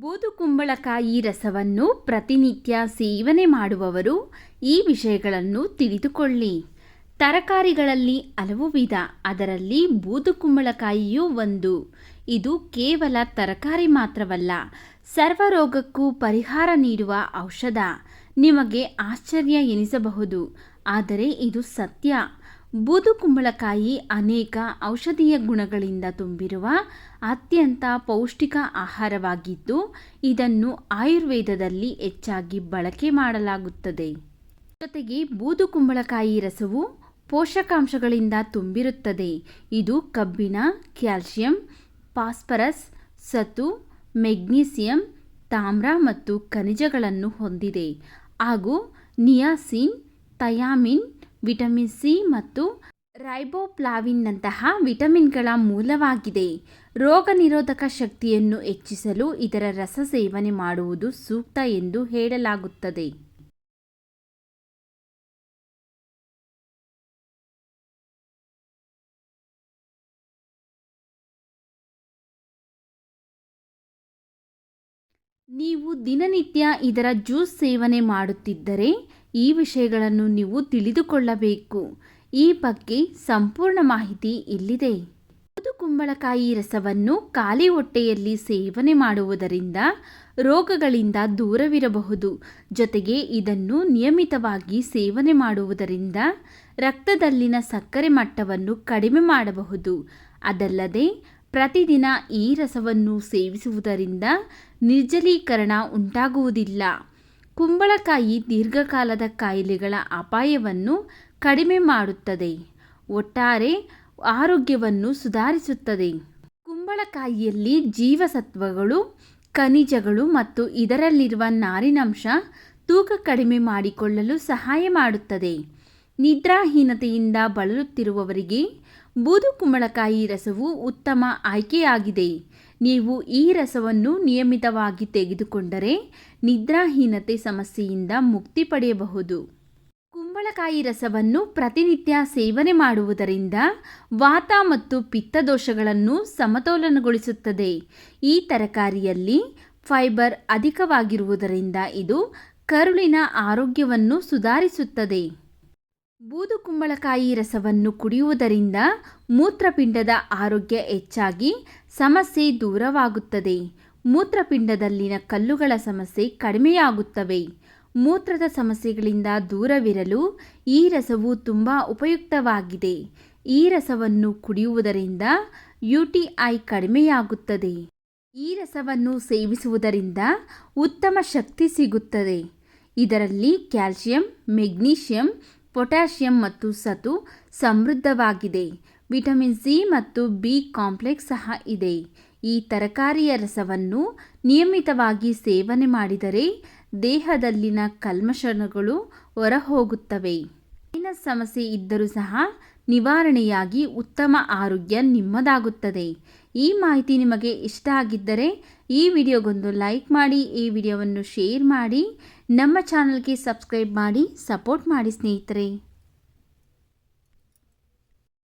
ಬೂದುಕುಂಬಳಕಾಯಿ ರಸವನ್ನು ಪ್ರತಿನಿತ್ಯ ಸೇವನೆ ಮಾಡುವವರು ಈ ವಿಷಯಗಳನ್ನು ತಿಳಿದುಕೊಳ್ಳಿ. ತರಕಾರಿಗಳಲ್ಲಿ ಹಲವು ವಿಧ, ಅದರಲ್ಲಿ ಬೂದುಕುಂಬಳಕಾಯಿಯೂ ಒಂದು. ಇದು ಕೇವಲ ತರಕಾರಿ ಮಾತ್ರವಲ್ಲ, ಸರ್ವರೋಗಕ್ಕೂ ಪರಿಹಾರ ನೀಡುವ ಔಷಧ. ನಿಮಗೆ ಆಶ್ಚರ್ಯ ಎನಿಸಬಹುದು, ಆದರೆ ಇದು ಸತ್ಯ. ಬೂದುಕುಂಬಳಕಾಯಿ ಅನೇಕ ಔಷಧೀಯ ಗುಣಗಳಿಂದ ತುಂಬಿರುವ ಅತ್ಯಂತ ಪೌಷ್ಟಿಕ ಆಹಾರವಾಗಿದ್ದು, ಇದನ್ನು ಆಯುರ್ವೇದದಲ್ಲಿ ಹೆಚ್ಚಾಗಿ ಬಳಕೆ ಮಾಡಲಾಗುತ್ತದೆ. ಜೊತೆಗೆ ಬೂದುಕುಂಬಳಕಾಯಿ ರಸವು ಪೋಷಕಾಂಶಗಳಿಂದ ತುಂಬಿರುತ್ತದೆ. ಇದು ಕಬ್ಬಿಣ, ಕ್ಯಾಲ್ಸಿಯಂ, ಫಾಸ್ಫರಸ್ ಸತು ಮೆಗ್ನೀಸಿಯಂ, ತಾಮ್ರ ಮತ್ತು ಖನಿಜಗಳನ್ನು ಹೊಂದಿದೆ. ಹಾಗೂ ನಿಯಾಸಿನ್ ಥಯಾಮಿನ್ ವಿಟಮಿನ್ ಸಿ ಮತ್ತು ರೈಬೋಪ್ಲಾವಿನ್ನಂತಹ ವಿಟಮಿನ್ಗಳ ಮೂಲವಾಗಿದೆ. ರೋಗ ನಿರೋಧಕ ಶಕ್ತಿಯನ್ನು ಹೆಚ್ಚಿಸಲು ಇದರ ರಸ ಸೇವನೆ ಮಾಡುವುದು ಸೂಕ್ತ ಎಂದು ಹೇಳಲಾಗುತ್ತದೆ. ನೀವು ದಿನನಿತ್ಯ ಇದರ ಜ್ಯೂಸ್ ಸೇವನೆ ಮಾಡುತ್ತಿದ್ದರೆ ಈ ವಿಷಯಗಳನ್ನು ನೀವು ತಿಳಿದುಕೊಳ್ಳಬೇಕು. ಈ ಬಗ್ಗೆ ಸಂಪೂರ್ಣ ಮಾಹಿತಿ ಇಲ್ಲಿದೆ. ಕುಂಬಳಕಾಯಿ ರಸವನ್ನು ಖಾಲಿ ಹೊಟ್ಟೆಯಲ್ಲಿ ಸೇವನೆ ಮಾಡುವುದರಿಂದ ರೋಗಗಳಿಂದ ದೂರವಿರಬಹುದು. ಜೊತೆಗೆ ಇದನ್ನು ನಿಯಮಿತವಾಗಿ ಸೇವನೆ ಮಾಡುವುದರಿಂದ ರಕ್ತದಲ್ಲಿನ ಸಕ್ಕರೆ ಮಟ್ಟವನ್ನು ಕಡಿಮೆ ಮಾಡಬಹುದು. ಅದಲ್ಲದೆ ಪ್ರತಿದಿನ ಈ ರಸವನ್ನು ಸೇವಿಸುವುದರಿಂದ ನಿರ್ಜಲೀಕರಣ ಉಂಟಾಗುವುದಿಲ್ಲ. ಕುಂಬಳಕಾಯಿ ದೀರ್ಘಕಾಲದ ಕಾಯಿಲೆಗಳ ಅಪಾಯವನ್ನು ಕಡಿಮೆ ಮಾಡುತ್ತದೆ. ಒಟ್ಟಾರೆ ಆರೋಗ್ಯವನ್ನು ಸುಧಾರಿಸುತ್ತದೆ. ಕುಂಬಳಕಾಯಿಯಲ್ಲಿ ಜೀವಸತ್ವಗಳು, ಖನಿಜಗಳು ಮತ್ತು ಇದರಲ್ಲಿರುವ ನಾರಿನಂಶ ತೂಕ ಕಡಿಮೆ ಮಾಡಿಕೊಳ್ಳಲು ಸಹಾಯ ಮಾಡುತ್ತದೆ. ನಿದ್ರಾಹೀನತೆಯಿಂದ ಬಳಲುತ್ತಿರುವವರಿಗೆ ಬೂದು ಕುಂಬಳಕಾಯಿ ರಸವು ಉತ್ತಮ ಆಯ್ಕೆಯಾಗಿದೆ. ನೀವು ಈ ರಸವನ್ನು ನಿಯಮಿತವಾಗಿ ತೆಗೆದುಕೊಂಡರೆ ನಿದ್ರಾಹೀನತೆ ಸಮಸ್ಯೆಯಿಂದ ಮುಕ್ತಿ ಪಡೆಯಬಹುದು. ಕುಂಬಳಕಾಯಿ ರಸವನ್ನು ಪ್ರತಿನಿತ್ಯ ಸೇವನೆ ಮಾಡುವುದರಿಂದ ವಾತ ಮತ್ತು ಪಿತ್ತದೋಷಗಳನ್ನು ಸಮತೋಲನಗೊಳಿಸುತ್ತದೆ. ಈ ತರಕಾರಿಯಲ್ಲಿ ಫೈಬರ್ ಅಧಿಕವಾಗಿರುವುದರಿಂದ ಇದು ಕರುಳಿನ ಆರೋಗ್ಯವನ್ನು ಸುಧಾರಿಸುತ್ತದೆ. ಬೂದು ಕುಂಬಳಕಾಯಿ ರಸವನ್ನು ಕುಡಿಯುವುದರಿಂದ ಮೂತ್ರಪಿಂಡದ ಆರೋಗ್ಯ ಹೆಚ್ಚಾಗಿ ಸಮಸ್ಯೆ ದೂರವಾಗುತ್ತದೆ. ಮೂತ್ರಪಿಂಡದಲ್ಲಿನ ಕಲ್ಲುಗಳ ಸಮಸ್ಯೆ ಕಡಿಮೆಯಾಗುತ್ತವೆ. ಮೂತ್ರದ ಸಮಸ್ಯೆಗಳಿಂದ ದೂರವಿರಲು ಈ ರಸವು ತುಂಬ ಉಪಯುಕ್ತವಾಗಿದೆ. ಈ ರಸವನ್ನು ಕುಡಿಯುವುದರಿಂದ ಯು ಟಿ ಐ ಕಡಿಮೆಯಾಗುತ್ತದೆ. ಈ ರಸವನ್ನು ಸೇವಿಸುವುದರಿಂದ ಉತ್ತಮ ಶಕ್ತಿ ಸಿಗುತ್ತದೆ. ಇದರಲ್ಲಿ ಕ್ಯಾಲ್ಸಿಯಂ, ಮೆಗ್ನೀಷಿಯಂ ಪೊಟ್ಯಾಷಿಯಂ ಮತ್ತು ಸತು ಸಮೃದ್ಧವಾಗಿದೆ. ವಿಟಮಿನ್ ಸಿ ಮತ್ತು ಬಿ ಕಾಂಪ್ಲೆಕ್ಸ್ ಸಹ ಇದೆ. ಈ ತರಕಾರಿಯ ರಸವನ್ನು ನಿಯಮಿತವಾಗಿ ಸೇವನೆ ಮಾಡಿದರೆ ದೇಹದಲ್ಲಿನ ಕಲ್ಮಶಗಳು ಹೊರಹೋಗುತ್ತವೆ. ಸಮಸ್ಯೆ ಇದ್ದರೂ ಸಹ ನಿವಾರಣೆಯಾಗಿ ಉತ್ತಮ ಆರೋಗ್ಯ ನಿಮ್ಮದಾಗುತ್ತದೆ. ಈ ಮಾಹಿತಿ ನಿಮಗೆ ಇಷ್ಟ ಆಗಿದ್ದರೆ ಈ ವಿಡಿಯೋಗೊಂದು ಲೈಕ್ ಮಾಡಿ, ಈ ವಿಡಿಯೋವನ್ನು ಶೇರ್ ಮಾಡಿ, ನಮ್ಮ ಚಾನಲ್ಗೆ ಸಬ್ಸ್ಕ್ರೈಬ್ ಮಾಡಿ, ಸಪೋರ್ಟ್ ಮಾಡಿ ಸ್ನೇಹಿತರೆ.